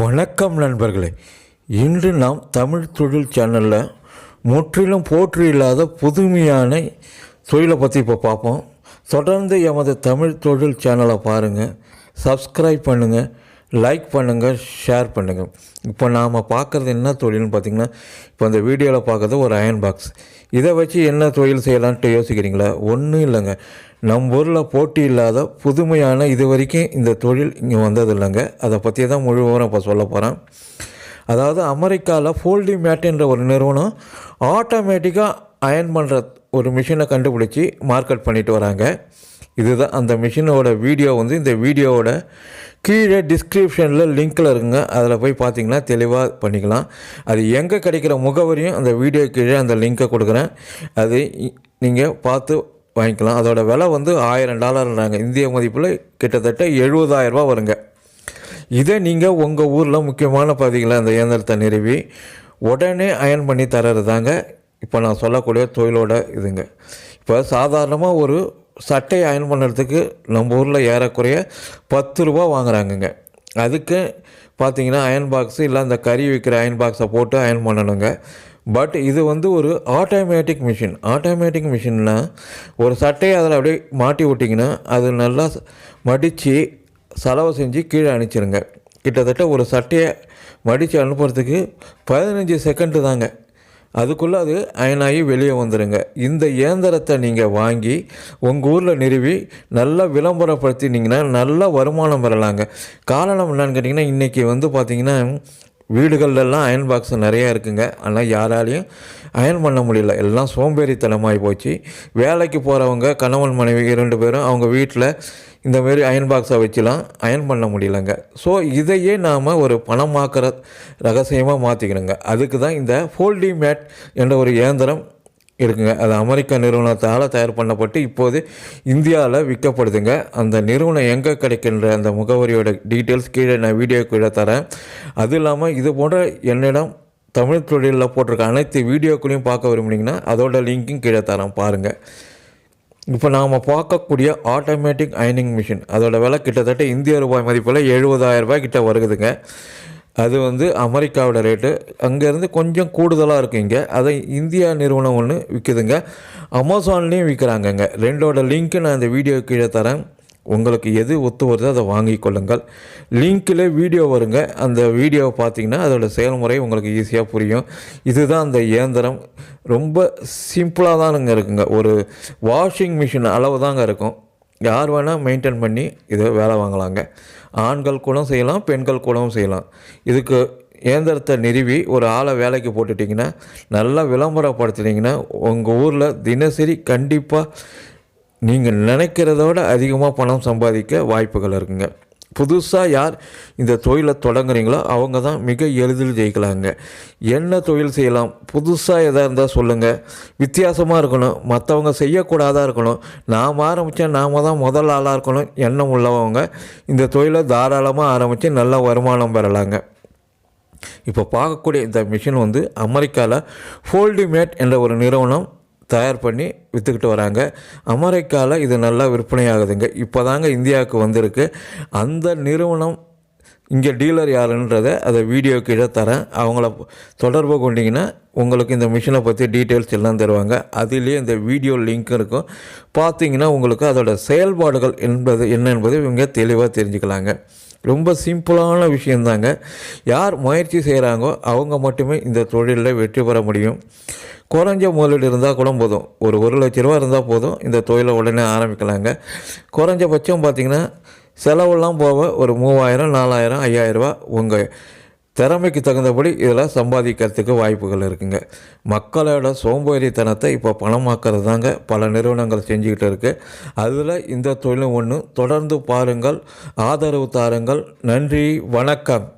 வணக்கம் நண்பர்களே. இன்று நாம் தமிழ் தொழில் சேனலில் முற்றிலும் போற்றி இல்லாத புதுமையான தொழிலை பற்றி இப்போ பார்ப்போம். தொடர்ந்து எமது தமிழ் தொழில் சேனலை பாருங்கள் சப்ஸ்கிரைப் பண்ணுங்கள் லைக் பண்ணுங்கள் ஷேர் பண்ணுங்கள் இப்போ நாம் பார்க்குறது என்ன தொழில்னு பார்த்திங்கன்னா இப்போ அந்த வீடியோவில் பார்க்குறது ஒரு அயன் பாக்ஸ் இதை வச்சு என்ன தொழில் செய்யலான்ட்டு யோசிக்கிறீங்களா? ஒன்றும் இல்லைங்க. நம்ம ஊரில் போட்டி இல்லாத புதுமையான இது வரைக்கும் இந்த தொழில் இங்கே வந்தது இல்லைங்க அதை பற்றி தான் முழுவதும் இப்போ சொல்ல போகிறேன் அதாவது அமெரிக்காவில் ஃபோல்டி மேட்டுன்ற ஒரு நிறுவனம் ஆட்டோமேட்டிக்காக அயன் பண்ணுற ஒரு மிஷினை கண்டுபிடிச்சி மார்க்கெட் பண்ணிட்டு வராங்க. இதுதான் அந்த மிஷினோட வீடியோ வந்து இந்த வீடியோவோட கீழே டிஸ்கிரிப்ஷனில் லிங்க்கில் இருக்குங்க. அதில் போய் பார்த்தீங்கன்னா தெளிவாக பண்ணிக்கலாம். அது எங்கே கிடைக்கிற முகவரியும் அந்த வீடியோ கீழே அந்த லிங்க்கை கொடுக்குறேன். அது நீங்கள் பார்த்து வாங்கிக்கலாம். அதோட விலை வந்து ஆயிரம் டாலர்ன்றாங்க. இந்திய மதிப்பில் கிட்டத்தட்ட எழுபதாயிரரூபா வருங்க. இதை நீங்கள் உங்கள் ஊரில் முக்கியமான பகுதிகளை அந்த இயந்திரத்தை நிறுவி உடனே அயன் பண்ணி தர்றது தாங்க இப்போ நான் சொல்லக்கூடிய தொழிலோட இதுங்க. இப்போ சாதாரணமாக ஒரு சட்டை அயன் பண்ணுறதுக்கு நம்ம ஊரில் ஏறக்குறைய பத்து ரூபா வாங்குறாங்கங்க. அதுக்கு பார்த்தீங்கன்னா அயன் பாக்ஸு இல்லை அந்த கறி விற்கிற அயன் பாக்ஸை போட்டு அயன் பண்ணணுங்க. பட் இது வந்து ஒரு ஆட்டோமேட்டிக் மிஷின் ஆட்டோமேட்டிக் மிஷின்னா ஒரு சட்டையை அதில் அப்படியே மாட்டி விட்டிங்கன்னா அது நல்லா மடித்து செலவு செஞ்சு கீழே அனுப்பிச்சிருங்க கிட்டத்தட்ட ஒரு சட்டையை மடித்து அனுப்புறதுக்கு பதினஞ்சு செகண்டு தாங்க. அதுக்குள்ளே அது அயனாகி வெளியே வந்துடுங்க இந்த இயந்திரத்தை நீங்கள் வாங்கி உங்கள் ஊரில் நிறுவி நல்லா விளம்பரப்படுத்தினீங்கன்னா நல்லா வருமானம் பெறலாங்க காரணம் என்னன்னு கேட்டிங்கன்னா இன்றைக்கி வந்து பார்த்திங்கன்னா வீடுகள்லாம் அயன் பாக்ஸ் நிறையா இருக்குங்க. ஆனால் யாராலையும் அயன் பண்ண முடியல. எல்லாம் சோம்பேறித்தனமாகி போச்சு. வேலைக்கு போகிறவங்க கணவன் மனைவி இரண்டு பேரும் அவங்க வீட்டில் இந்த மாரி அயன் பாக்ஸை வச்சுலாம் அயன் பண்ண முடியலங்க. ஸோ இதையே நாம் ஒரு பணமாக்குற ரகசியமாக மாற்றிக்கணுங்க அதுக்கு தான் இந்த ஃபோல்டி மேட் என்ற ஒரு இயந்திரம் இருக்குங்க. அது அமெரிக்க நிறுவனத்தால் தயார் பண்ணப்பட்டு இப்போது இந்தியாவில் விற்கப்படுதுங்க. அந்த நிறுவனம் எங்கே கிடைக்கின்ற அந்த முகவரியோட டீட்டெயில்ஸ் கீழே நான் வீடியோ கீழே தரேன். அது இல்லாமல் இது போன்ற என்னிடம் தமிழ் தொழிலில் போட்டிருக்க அனைத்து வீடியோக்களையும் பார்க்க விரும்புனீங்கன்னா அதோட லிங்க்கும் கீழே தரேன். பாருங்கள் இப்போ நாம் பார்க்கக்கூடிய ஆட்டோமேட்டிக் அயனிங் மிஷின். அதோடய விலை கிட்டத்தட்ட இந்திய ரூபாய் மதிப்பில் எழுபதாயிரம் ரூபாய் கிட்ட வருகுதுங்க அது வந்து அமெரிக்காவோட ரேட்டு அங்கேருந்து கொஞ்சம் கூடுதலாக இருக்கும் இங்கே. அதை இந்தியா நிறுவனம் ஒன்று விற்குதுங்க அமேசான்லேயும் விற்கிறாங்கங்க ரெண்டோட லிங்க்கு நான் இந்த வீடியோ கீழே தரேன். உங்களுக்கு எது ஒத்து வருதோ அதை வாங்கிக் கொள்ளுங்கள். லிங்க்கில் வீடியோ வருங்க. அந்த வீடியோவை பார்த்தீங்கன்னா அதோட செயல்முறை உங்களுக்கு ஈஸியாக புரியும். இதுதான் அந்த இயந்திரம். ரொம்ப சிம்பிளாக தானுங்க இருக்குங்க. ஒரு வாஷிங் மிஷின் அளவு தாங்க இருக்கும். யார் வேணால் மெயின்டைன் பண்ணி இதை வேலை வாங்கலாங்க. ஆண்கள் கூட செய்யலாம் பெண்கள் கூடவும் செய்யலாம். இதுக்கு இயந்திரத்தை நிறுவி ஒரு ஆளை வேலைக்கு போட்டுட்டிங்கன்னா நல்லா விளம்பரப்படுத்துனீங்கன்னா உங்கள் ஊரில் தினசரி கண்டிப்பாக நீங்கள் நினைக்கிறதோட அதிகமாக பணம் சம்பாதிக்க வாய்ப்புகள் இருக்குங்க. புதுசாக யார் இந்த தொழிலை தொடங்குறீங்களோ அவங்க தான் மிக எளிதில் ஜெயிக்கலாங்க. என்ன தொழில் செய்யலாம்? புதுசாக எதாக இருந்தால் சொல்லுங்கள் வித்தியாசமாக இருக்கணும். மற்றவங்க செய்யக்கூடாதாக இருக்கணும். நாம் ஆரம்பித்தா நாம் தான் முதல் ஆளாக இருக்கணும். எண்ணம் உள்ளவங்க இந்த தொழிலை தாராளமாக ஆரம்பித்து நல்ல வருமானம் பெறலாங்க. இப்போ பார்க்கக்கூடிய இந்த மிஷின் வந்து அமெரிக்காவில் ஃபோல்டிமேட் என்ற ஒரு நிறுவனம் தயார் பண்ணி விற்றுக்கிட்டு வராங்க. அமெரிக்காவில் இது நல்லா விற்பனையாகுதுங்க. இப்போ தாங்க இந்தியாவுக்கு வந்திருக்கு. அந்த நிறுவனம் இங்கே டீலர் யாருன்றதை அதை வீடியோ கீழே தரேன். அவங்கள தொடர்பு கொண்டீங்கன்னா உங்களுக்கு இந்த மிஷினை பற்றி டீட்டெயில்ஸ் எல்லாம் தருவாங்க. அதுலேயே இந்த வீடியோ லிங்க் இருக்கும். பார்த்தீங்கன்னா உங்களுக்கு அதோட செயல்பாடுகள் என்பது என்ன என்பது இவங்க தெளிவாக தெரிஞ்சுக்கலாங்க. ரொம்ப சிம்பிளான விஷயந்தாங்க யார் முயற்சி செய்கிறாங்கோ அவங்க மட்டுமே இந்த தொழிலில் வெற்றி பெற முடியும். குறைஞ்ச முதலீடு இருந்தால் கூட போதும். ஒரு ஒரு லட்ச ரூபா இருந்தால் போதும். இந்த தொழிலை உடனே ஆரம்பிக்கலாங்க. குறைஞ்சபட்சம் பார்த்திங்கன்னா செலவெல்லாம் போக ஒரு மூவாயிரம் நாலாயிரம் ஐயாயிரரூபா உங்கள் திறமைக்கு தகுந்தபடி இதில் சம்பாதிக்கிறதுக்கு வாய்ப்புகள் இருக்குங்க. மக்களோட சோம்பேறித்தனத்தை இப்போ பணமாக்கிறது தாங்க பல நிறுவனங்கள் செஞ்சுக்கிட்டு இருக்குது அதில் இந்த தொழிலும் ஒன்று தொடர்ந்து பாருங்கள். ஆதரவு தாருங்கள். நன்றி. வணக்கம்.